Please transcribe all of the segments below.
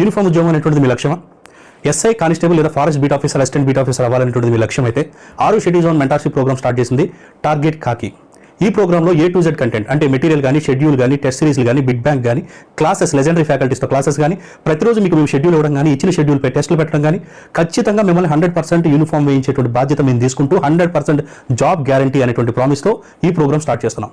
Uniform ఉద్యోగం అనేటువంటిది మీ లక్ష్యమా? ఎస్ఐ కానిస్టేబుల్ లేదా forest beat officer assistant beat officer అవ్వాలనేటువంటిది మీ లక్ష్యం అయితే ఆరు schedule zone mentorship program start చేసింది టార్గెట్ కాకి. ఈ ప్రోగ్రాంలో ఏ టు జెడ్ కంటెంట్ అంటే మెటీరియల్ కానీ షెడ్యూల్ కానీ టెస్ట్ సిరీస్లు కానీ బిగ్ బ్యాంక్ కానీ క్లాసెస్ లెజెండరీ ఫ్యాకల్టీస్తో క్లాసెస్ కానీ ప్రతిరోజు మీకు మేము షెడ్యూల్ ఇవ్వడం కానీ ఇచ్చిన షెడ్యూల్ పై టెస్టులు పెట్టడం కానీ ఖచ్చితంగా మిమ్మల్ని హండ్రెడ్ పర్సెంట్ యూనిఫామ్ వేయించేటువంటి బాధ్యత మేము తీసుకుంటూ హండ్రెడ్ పర్సెంట్ జాబ్ గ్యారంటీ అనేటువంటి ప్రామిస్తో ఈ ప్రోగ్రామ్ స్టార్ట్ చేస్తున్నాం.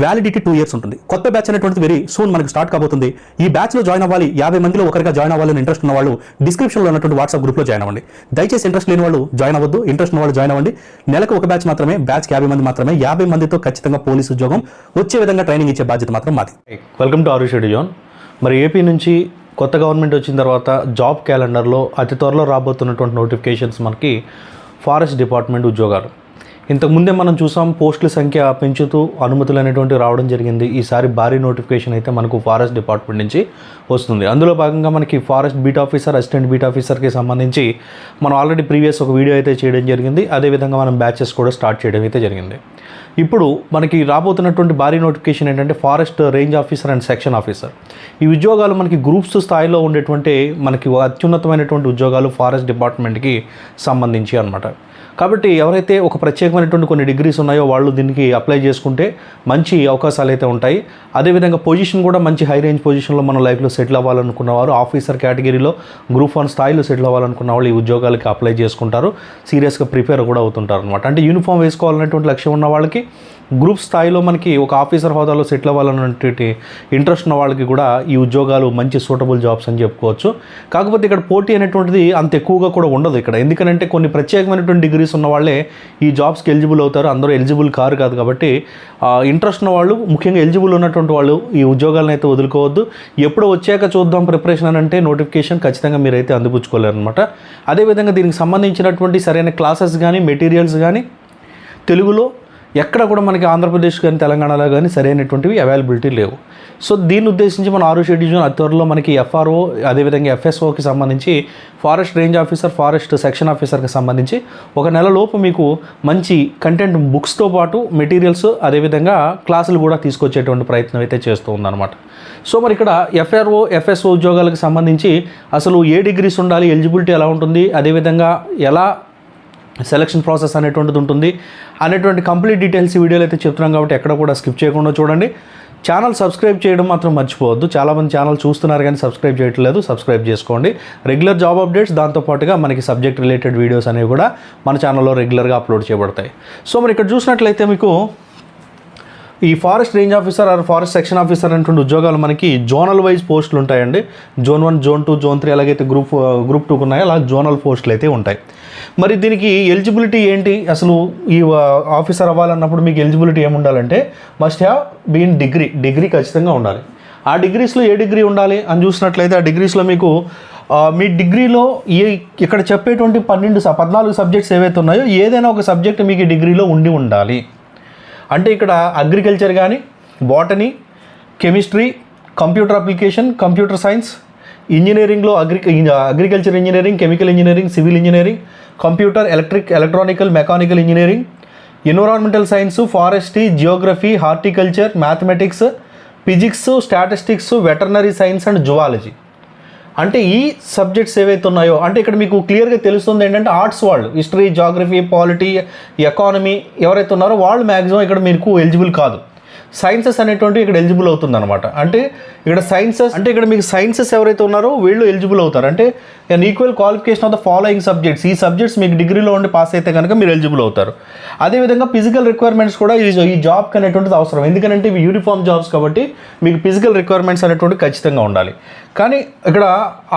వ్యాలిడిటీ టూ ఇయర్స్ ఉంటుంది. కొత్త బ్యాచ్ అనేటువంటిది వెరీ సూన్ మనకి స్టార్ట్ కాబోతుంది. ఈ బ్యాచ్లో జాయిన్ అవ్వాలి యాభై మందిలో ఒకరిగా జాయిన్ అవ్వాలని ఇంట్రెస్ట్ ఉన్న వాళ్ళు డిస్క్రిప్షన్లో ఉన్నటువంటి వాట్సాప్ గ్రూప్లో జాయిన్ అవ్వండి. దయచేసి ఇంట్రెస్ట్ లేని వాళ్ళు జాయిన్ అవ్వద్దు. ఇంట్రెస్ట్ ఉన్న వాళ్ళు జాయిన్ అవ్వండి. నెలకు ఒక బ్యాచ్ మాత్రమే బ్యాచ్కి యాభై మంది మాత్రమే యాభై మందితో ఖచ్చితంగా పోలీస్ ఉద్యోగం వచ్చే విధంగా ట్రైనింగ్ ఇచ్చే బాధ్యత మాత్రం మాది. వెల్కమ్ టు ఆరు షెడ్యూల్ జోన్ మరి ఏపీ నుంచి కొత్త గవర్నమెంట్ వచ్చిన తర్వాత జాబ్ క్యాలెండర్లో అతి త్వరలో రాబోతున్నటువంటి నోటిఫికేషన్స్ మనకి ఫారెస్ట్ డిపార్ట్మెంట్ ఉద్యోగాలు. ఇంతకుముందే మనం చూసాం పోస్టుల సంఖ్య పెంచుతూ అనుమతులు అనేటువంటి రావడం జరిగింది. ఈసారి భారీ నోటిఫికేషన్ అయితే మనకు ఫారెస్ట్ డిపార్ట్మెంట్ నుంచి వస్తుంది. అందులో భాగంగా మనకి forest beat officer assistant beat ఆఫీసర్కి సంబంధించి మనం ఆల్రెడీ ప్రీవియస్ ఒక వీడియో అయితే చేయడం జరిగింది. అదేవిధంగా మనం బ్యాచెస్ కూడా స్టార్ట్ చేయడం అయితే జరిగింది. ఇప్పుడు మనకి రాబోతున్నటువంటి భారీ నోటిఫికేషన్ ఏంటంటే forest range officer and section officer. ఈ ఉద్యోగాలు మనకి గ్రూప్స్ స్థాయిలో ఉండేటువంటి మనకి అత్యున్నతమైనటువంటి ఉద్యోగాలు ఫారెస్ట్ డిపార్ట్మెంట్కి సంబంధించి అనమాట కాబట్టి ఎవరైతే ఒక ప్రత్యేకమైనటువంటి కొన్ని డిగ్రీస్ ఉన్నాయో వాళ్ళు దీనికి అప్లై చేసుకుంటే మంచి అవకాశాలు అయితే ఉంటాయి. అదేవిధంగా పొజిషన్ కూడా మంచి హై రేంజ్ పొజిషన్లో మన లైఫ్లో సెటిల్ అవ్వాలనుకున్న వారు ఆఫీసర్ కేటగిరీలో గ్రూప్ వన్ స్థాయిలో సెటిల్ అవ్వాలనుకున్న వాళ్ళు ఈ ఉద్యోగాలకి అప్లై చేసుకుంటారు. సీరియస్గా ప్రిపేర్ కూడా అవుతుంటారు అనమాట అంటే యూనిఫామ్ వేసుకోవాలనేటువంటి లక్ష్యం ఉన్న వాళ్ళకి గ్రూప్ స్థాయిలో మనకి ఒక ఆఫీసర్ హోదాలో సెటిల్ అవ్వాలన్నటువంటి ఇంట్రెస్ట్ ఉన్న వాళ్ళకి కూడా ఈ ఉద్యోగాలు మంచి సూటబుల్ జాబ్స్ అని చెప్పుకోవచ్చు. కాకపోతే ఇక్కడ పోటీ అనేటువంటిది అంత ఎక్కువగా కూడా ఉండదు ఇక్కడ. ఎందుకంటే కొన్ని ప్రత్యేకమైనటువంటి డిగ్రీ డిగ్రీస్ ఉన్న వాళ్ళే ఈ జాబ్స్కి ఎలిజిబుల్ అవుతారు. అందరూ ఎలిజిబుల్ కారు కాదు కాబట్టి ఇంట్రెస్ట్ ఉన్న వాళ్ళు ముఖ్యంగా ఎలిజిబుల్ ఉన్నటువంటి వాళ్ళు ఈ ఉద్యోగాలను అయితే వదులుకోవద్దు. ఎప్పుడు వచ్చాక చూద్దాం ప్రిపరేషన్ అని అంటే నోటిఫికేషన్ ఖచ్చితంగా మీరైతే అందిపుచ్చుకోలేరనమాట అదేవిధంగా దీనికి సంబంధించినటువంటి సరైన క్లాసెస్ కానీ మెటీరియల్స్ కానీ తెలుగులో ఎక్కడ కూడా మనకి ఆంధ్రప్రదేశ్ కానీ తెలంగాణలో కానీ సరైనటువంటివి అవైలబిలిటీ లేవు. సో దీన్ని ఉద్దేశించి మన ఆరు షెడ్యూల్ అతి త్వరలో మనకి ఎఫ్ఆర్ఓ అదేవిధంగా ఎఫ్ఎస్ఓకి సంబంధించి forest range officer forest section ఆఫీసర్కి సంబంధించి ఒక నెల లోపు మీకు మంచి కంటెంట్ బుక్స్తో పాటు మెటీరియల్స్ అదేవిధంగా క్లాసులు కూడా తీసుకొచ్చేటువంటి ప్రయత్నం అయితే చేస్తూ ఉందన్నమాట. సో మరి ఇక్కడ ఎఫ్ఆర్ఓ ఎఫ్ఎస్ఓ ఉద్యోగాలకు సంబంధించి అసలు ఏ డిగ్రీస్ ఉండాలి ఎలిజిబిలిటీ ఎలా ఉంటుంది అదేవిధంగా ఎలా సెలక్షన్ ప్రాసెస్ అనేటువంటిది ఉంటుంది. అనేటువంటి కంప్లీట్ డీటెయిల్స్ ఈ వీడియోలో అయితే చెప్తున్నాం కాబట్టి ఎక్కడ కూడా స్కిప్ చేయకుండా చూడండి. ఛానల్ సబ్స్క్రైబ్ చేయడం మాత్రం మర్చిపోవద్దు. చాలామంది ఛానల్ చూస్తున్నారు కానీ సబ్స్క్రైబ్ చేయట్లేదు. సబ్స్క్రైబ్ చేసుకోండి. రెగ్యులర్ జాబ్ అప్డేట్స్ దాంతోపాటుగా మనకి సబ్జెక్ట్ రిలేటెడ్ వీడియోస్ అనేవి కూడా మన ఛానల్లో రెగ్యులర్గా అప్లోడ్ చేయబడతాయి. సో మరి ఇక్కడ చూసినట్లయితే మీకు ఈ forest range officer or forest section officer అనేటువంటి ఉద్యోగాలు మనకి జోనల్ వైజ్ పోస్టులు ఉంటాయండి zone one zone two zone three అలాగైతే గ్రూప్ గ్రూప్ టూకు ఉన్నాయో అలా జోనల్ పోస్టులు అయితే ఉంటాయి. మరి దీనికి ఎలిజిబిలిటీ ఏంటి? అసలు ఈ ఆఫీసర్ అవ్వాలన్నప్పుడు మీకు ఎలిజిబిలిటీ ఏమి ఉండాలంటే must have been degree degree ఖచ్చితంగా ఉండాలి. ఆ డిగ్రీస్లో ఏ డిగ్రీ ఉండాలి అని చూసినట్లయితే ఆ డిగ్రీస్లో మీకు మీ డిగ్రీలో ఏ ఇక్కడ చెప్పేటువంటి పన్నెండు స- పద్నాలుగు సబ్జెక్ట్స్ ఏవైతే ఉన్నాయో ఏదైనా ఒక సబ్జెక్ట్ మీకు డిగ్రీలో ఉండి ఉండాలి. అంటే ఇక్కడ అగ్రికల్చర్ కానీ botany chemistry computer application computer science ఇంజనీరింగ్లో agri agriculture engineering chemical engineering civil engineering computer electric electronical mechanical engineering environmental science forestry geography horticulture mathematics physics statistics veterinary science and zoology. అంటే ఈ subjects ఏవైతే ఉన్నాయో అంటే ఇక్కడ మీకు క్లియర్గా తెలుస్తుంది ఏంటంటే ఆర్ట్స్ వాళ్ళు హిస్టరీ జాగ్రఫీ పాలిటీ ఎకానమీ ఎవరైతే ఉన్నారో వాళ్ళు మ్యాక్సిమం ఇక్కడ మీకు ఎలిజిబుల్ కాదు. సైన్సెస్ అనేటువంటి ఇక్కడ ఎలిజిబుల్ అవుతుంది అనమాట అంటే ఇక్కడ సైన్సెస్ అంటే ఇక్కడ మీకు సైన్సెస్ ఎవరైతే ఉన్నారో వీళ్ళు ఎలిజిబుల్ అవుతారు. అంటే and equal qualification of the following subjects ఈ సబ్జెక్ట్స్ మీకు డిగ్రీలో ఉండి పాస్ అయితే కనుక మీరు ఎలిజిబుల్ అవుతారు. అదేవిధంగా ఫిజికల్ రిక్వైర్మెంట్స్ కూడా ఈ ఈ జాబ్కి అనేటువంటిది అవసరం. ఎందుకంటే ఇవి యూనిఫామ్ జాబ్స్ కాబట్టి మీకు ఫిజికల్ రిక్వైర్మెంట్స్ అనేటువంటి ఖచ్చితంగా ఉండాలి. కానీ ఇక్కడ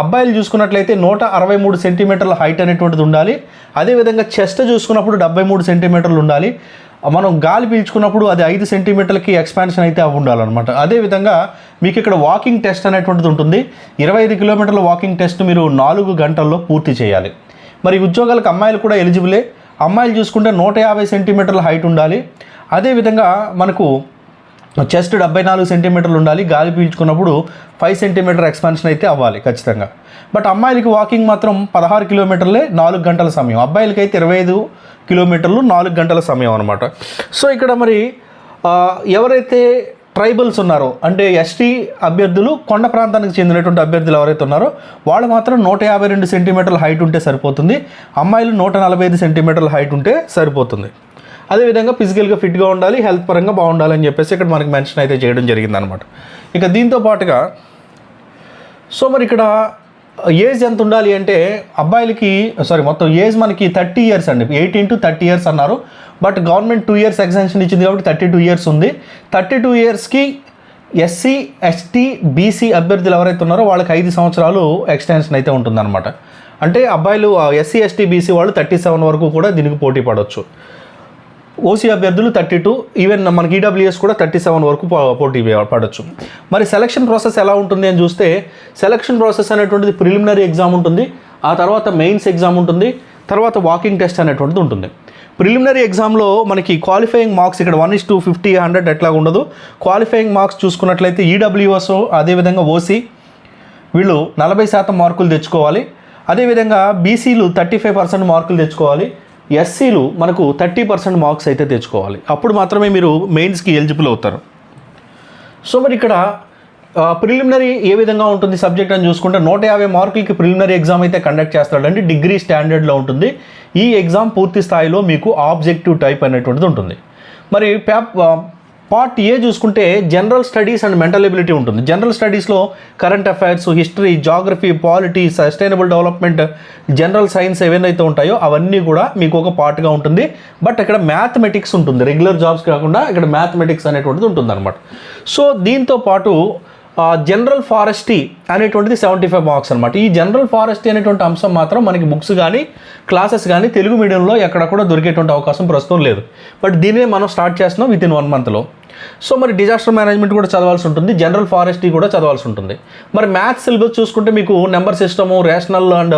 అబ్బాయిలు చూసుకున్నట్లయితే నూట అరవై మూడు సెంటీమీటర్ల హైట్ అనేటువంటిది ఉండాలి. అదేవిధంగా చెస్ట్ చూసుకున్నప్పుడు డెబ్బై మూడు సెంటీమీటర్లు ఉండాలి. మనం గాలి పీల్చుకున్నప్పుడు అది ఐదు సెంటీమీటర్లకి ఎక్స్పాన్షన్ అయితే అవి ఉండాలన్నమాట. అదేవిధంగా మీకు ఇక్కడ వాకింగ్ టెస్ట్ అనేటువంటిది ఉంటుంది. ఇరవై ఐదు కిలోమీటర్ల వాకింగ్ టెస్ట్ మీరు నాలుగు గంటల్లో పూర్తి చేయాలి. మరి ఉద్యోగాలకు అమ్మాయిలు కూడా ఎలిజిబులే. అమ్మాయిలు చూసుకుంటే నూట యాభై సెంటీమీటర్ల హైట్ ఉండాలి. అదేవిధంగా మనకు చెస్ట్ డెబ్బై నాలుగు సెంటీమీటర్లు ఉండాలి. గాలి పీల్చుకున్నప్పుడు ఫైవ్ సెంటీమీటర్ ఎక్స్పాన్షన్ అయితే అవ్వాలి ఖచ్చితంగా. బట్ అమ్మాయిలకి వాకింగ్ మాత్రం పదహారు కిలోమీటర్లే నాలుగు గంటల సమయం. అబ్బాయిలకి అయితే ఇరవై ఐదు కిలోమీటర్లు నాలుగు గంటల సమయం అనమాట సో ఇక్కడ మరి ఎవరైతే ట్రైబల్స్ ఉన్నారో అంటే ఎస్టీ అభ్యర్థులు కొండ ప్రాంతానికి చెందినటువంటి అభ్యర్థులు ఎవరైతే ఉన్నారో వాళ్ళు మాత్రం నూట యాభై రెండు సెంటీమీటర్ల హైట్ ఉంటే సరిపోతుంది. అమ్మాయిలు నూట నలభై ఐదు సెంటీమీటర్ల హైట్ ఉంటే సరిపోతుంది. అదేవిధంగా ఫిజికల్గా ఫిట్గా ఉండాలి హెల్త్ పరంగా బాగుండాలని చెప్పేసి ఇక్కడ మనకి మెన్షన్ అయితే చేయడం జరిగిందనమాట ఇక దీంతో పాటుగా సో మరి ఇక్కడ ఏజ్ ఎంత ఉండాలి అంటే అబ్బాయిలకి సారీ మొత్తం ఏజ్ మనకి థర్టీ ఇయర్స్ అండి. ఎయిటీన్ టు థర్టీ ఇయర్స్ అన్నారు. But government two years exemption ఇచ్చింది కాబట్టి థర్టీ టూ ఇయర్స్ ఉంది థర్టీ టూ ఇయర్స్కి ఎస్సీ ఎస్టీ బీసీ అభ్యర్థులు ఎవరైతే ఉన్నారో వాళ్ళకి ఐదు సంవత్సరాలు ఎక్స్టెన్షన్ అయితే ఉంటుందన్నమాట. అంటే అబ్బాయిలు ఎస్సీ ఎస్టీ బీసీ వాళ్ళు థర్టీ సెవెన్ వరకు కూడా దీనికి పోటీ పడవచ్చు ఓసీ అభ్యర్థులు థర్టీ టూ ఈవెన్ మనకి ఈడబ్ల్యూఎస్ కూడా థర్టీ సెవెన్ వరకు పోటీ పడవచ్చు మరి సెలక్షన్ ప్రాసెస్ ఎలా ఉంటుంది అని చూస్తే సెలక్షన్ ప్రాసెస్ అనేటువంటిది ప్రిలిమినరీ ఎగ్జామ్ ఉంటుంది ఆ తర్వాత మెయిన్స్ ఎగ్జామ్ ఉంటుంది తర్వాత వాకింగ్ టెస్ట్ అనేటువంటిది ఉంటుంది. ప్రిలిమినరీ ఎగ్జామ్లో మనకి క్వాలిఫైయింగ్ మార్క్స్ ఇక్కడ one is two fifty hundred ఎట్లా ఉండదు. క్వాలిఫైయింగ్ మార్క్స్ చూసుకున్నట్లయితే ఈడబ్ల్యూఎస్ అదేవిధంగా ఓసీ వీళ్ళు నలభై శాతం మార్కులు తెచ్చుకోవాలి. అదేవిధంగా బీసీలు థర్టీ ఫైవ్ పర్సెంట్ మార్కులు తెచ్చుకోవాలి. ఎస్సీలు మనకు థర్టీ పర్సెంట్ మార్క్స్ అయితే తెచ్చుకోవాలి. అప్పుడు మాత్రమే మీరు మెయిన్స్కి ఎలిజిబుల్ అవుతారు. సో మరి ఇక్కడ ప్రిలిమినరీ ఏ విధంగా ఉంటుంది సబ్జెక్ట్ అని చూసుకుంటే నూట యాభై మార్కులకి ప్రిలిమినరీ ఎగ్జామ్ అయితే కండక్ట్ చేస్తాడండి. డిగ్రీ స్టాండర్డ్లో ఉంటుంది. ఈ ఎగ్జామ్ పూర్తి స్థాయిలో మీకు ఆబ్జెక్టివ్ టైప్ అనేటువంటిది ఉంటుంది. మరి ప్యాప్ పార్ట్ ఏ చూసుకుంటే general studies and mental ability ఉంటుంది. జనరల్ స్టడీస్లో current affairs history geography polity sustainable development general science ఏవైతే ఉంటాయో అవన్నీ కూడా మీకు ఒక పార్ట్గా ఉంటుంది. బట్ ఇక్కడ మ్యాథమెటిక్స్ ఉంటుంది. రెగ్యులర్ జాబ్స్ కాకుండా ఇక్కడ మ్యాథమెటిక్స్ అనేటువంటిది ఉంటుంది అనమాట సో దీంతో పాటు జనరల్ ఫారెస్టీ అనేటువంటిది సెవెంటీ ఫైవ్ మార్క్స్ అనమాట ఈ జనరల్ ఫారెస్టీ అనేటువంటి అంశం మాత్రం మనకి బుక్స్ కానీ క్లాసెస్ కానీ తెలుగు మీడియంలో ఎక్కడ కూడా దొరికేటువంటి అవకాశం ప్రస్తుతం లేదు. బట్ దీనినే మనం స్టార్ట్ చేస్తున్నాం విత్ ఇన్ వన్ మంత్లో సో మరి డిజాస్టర్ మేనేజ్మెంట్ కూడా చదవాల్సి ఉంటుంది జనరల్ ఫారెస్టీ కూడా చదవాల్సి ఉంటుంది. మరి మ్యాథ్స్ సిలబస్ చూసుకుంటే మీకు number system rational and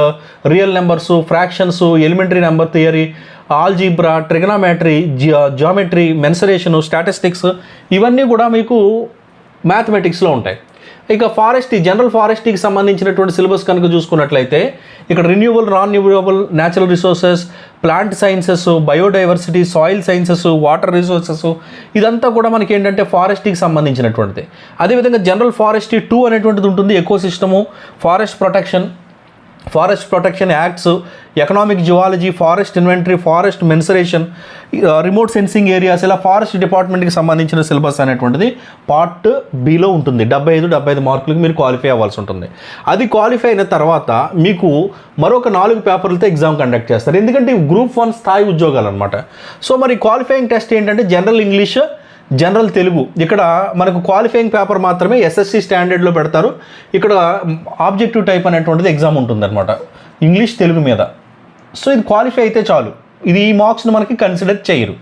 real numbers fractions elementary number theory algebra trigonometry geometry mensuration statistics ఇవన్నీ కూడా మీకు మ్యాథమెటిక్స్లో ఉంటాయి. ఇక ఫారెస్ట్ జనరల్ ఫారెస్ట్కి సంబంధించినటువంటి సిలబస్ కనుక చూసుకున్నట్లయితే ఇక్కడ renewable non renewable natural resources plant sciences biodiversity soil sciences water resources ఇదంతా కూడా మనకి ఏంటంటే ఫారెస్ట్కి సంబంధించినటువంటిది. అదేవిధంగా జనరల్ ఫారెస్ట్రీ టూ అనేటువంటిది ఉంటుంది ecosystem forest protection forest protection acts economic zoology forest inventory forest mensuration remote sensing areas ఇలా ఫారెస్ట్ డిపార్ట్మెంట్కి సంబంధించిన సిలబస్ అనేటువంటిది పార్ట్ బిలో ఉంటుంది. డెబ్బై ఐదు డెబ్బై ఐదు మార్కులకి మీరు క్వాలిఫై అవ్వాల్సి ఉంటుంది. అది క్వాలిఫై అయిన తర్వాత మీకు మరొక నాలుగు పేపర్లతో ఎగ్జామ్ కండక్ట్ చేస్తారు. ఎందుకంటే గ్రూప్ వన్ స్థాయి ఉద్యోగాలు అనమాట సో మరి క్వాలిఫైయింగ్ టెస్ట్ ఏంటంటే జనరల్ ఇంగ్లీష్ జనరల్ తెలుగు. ఇక్కడ మనకు క్వాలిఫైయింగ్ పేపర్ మాత్రమే ఎస్ఎస్సి స్టాండర్డ్లో పెడతారు. ఇక్కడ ఆబ్జెక్టివ్ టైప్ అనేటువంటిది ఎగ్జామ్ ఉంటుందన్నమాట. ఇంగ్లీష్ తెలుగు మీద. సో ఇది క్వాలిఫై అయితే చాలు. ఇది ఈ మార్క్స్ని మనకి కన్సిడర్ చేయరు.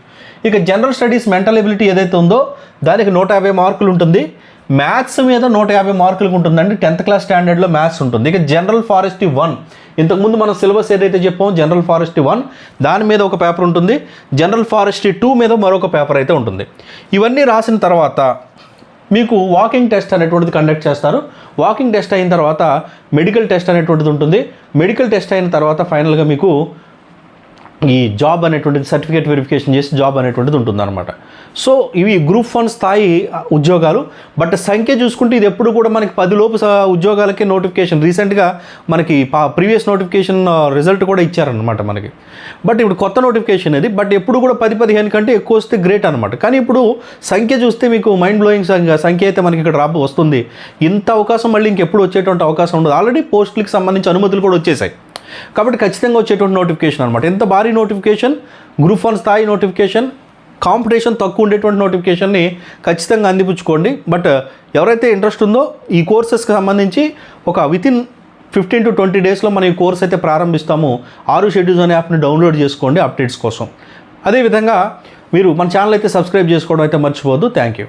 ఇక జనరల్ స్టడీస్ మెంటల్ ఎబిలిటీ ఏదైతే ఉందో దానికి నూట యాభై మార్కులు ఉంటుంది. మ్యాథ్స్ మీద నూట యాభై మార్కులకు ఉంటుందండి. టెన్త్ క్లాస్ స్టాండర్డ్లో మ్యాథ్స్ ఉంటుంది. ఇక జనరల్ ఫారెస్ట్రీ వన్ ఇంతకుముందు మనం సిలబస్ ఏదైతే చెప్పామో జనరల్ ఫారెస్ట్రీ వన్ దాని మీద ఒక పేపర్ ఉంటుంది. జనరల్ ఫారెస్ట్రీ టూ మీద మరొక పేపర్ అయితే ఉంటుంది. ఇవన్నీ రాసిన తర్వాత మీకు వాకింగ్ టెస్ట్ అనేటువంటిది కండక్ట్ చేస్తారు. వాకింగ్ టెస్ట్ అయిన తర్వాత మెడికల్ టెస్ట్ అనేటువంటిది ఉంటుంది. మెడికల్ టెస్ట్ అయిన తర్వాత ఫైనల్గా మీకు ఈ జాబ్ అనేటువంటిది సర్టిఫికేట్ వెరిఫికేషన్ చేసి జాబ్ అనేటువంటిది ఉంటుందన్నమాట. సో ఇవి గ్రూప్ వన్ స్థాయి ఉద్యోగాలు బట్ సంఖ్య చూసుకుంటే ఇది ఎప్పుడు కూడా మనకి పది లోపు ఉద్యోగాలకే నోటిఫికేషన్. రీసెంట్గా మనకి ప్రీవియస్ నోటిఫికేషన్ రిజల్ట్ కూడా ఇచ్చారనమాట మనకి. బట్ ఇప్పుడు కొత్త నోటిఫికేషన్ అది బట్ ఎప్పుడు కూడా పది పదిహేను కంటే ఎక్కువ వస్తే గ్రేట్ అనమాట కానీ ఇప్పుడు సంఖ్య చూస్తే మీకు మైండ్ బ్లోయింగ్ సంఖ్య అయితే మనకి ఇక్కడ రాబో వస్తుంది. ఇంత అవకాశం మళ్ళీ ఇంకెప్పుడు వచ్చేటువంటి అవకాశం ఉండదు. ఆల్రెడీ పోస్టులకు సంబంధించి అనుమతులు కూడా వచ్చేసాయి. కాబట్టి ఖచ్చితంగా వచ్చేటువంటి నోటిఫికేషన్ అనమాట ఎంత భారీ నోటిఫికేషన్ గ్రూప్ వన్ స్థాయి నోటిఫికేషన్ కాంపిటీషన్ తక్కువ ఉండేటువంటి నోటిఫికేషన్ని ఖచ్చితంగా అందిపుచ్చుకోండి. బట్ ఎవరైతే ఇంట్రెస్ట్ ఉందో ఈ కోర్సెస్కి సంబంధించి ఒక వితిన్ ఫిఫ్టీన్ టు ట్వంటీ డేస్లో మనం ఈ కోర్స్ అయితే ప్రారంభిస్తాము. ఆరు షెడ్యూల్స్ అనే యాప్ని డౌన్లోడ్ చేసుకోండి అప్డేట్స్ కోసం. అదేవిధంగా మీరు మన ఛానల్ అయితే సబ్స్క్రైబ్ చేసుకోవడం అయితే మర్చిపోవద్దు. Thank you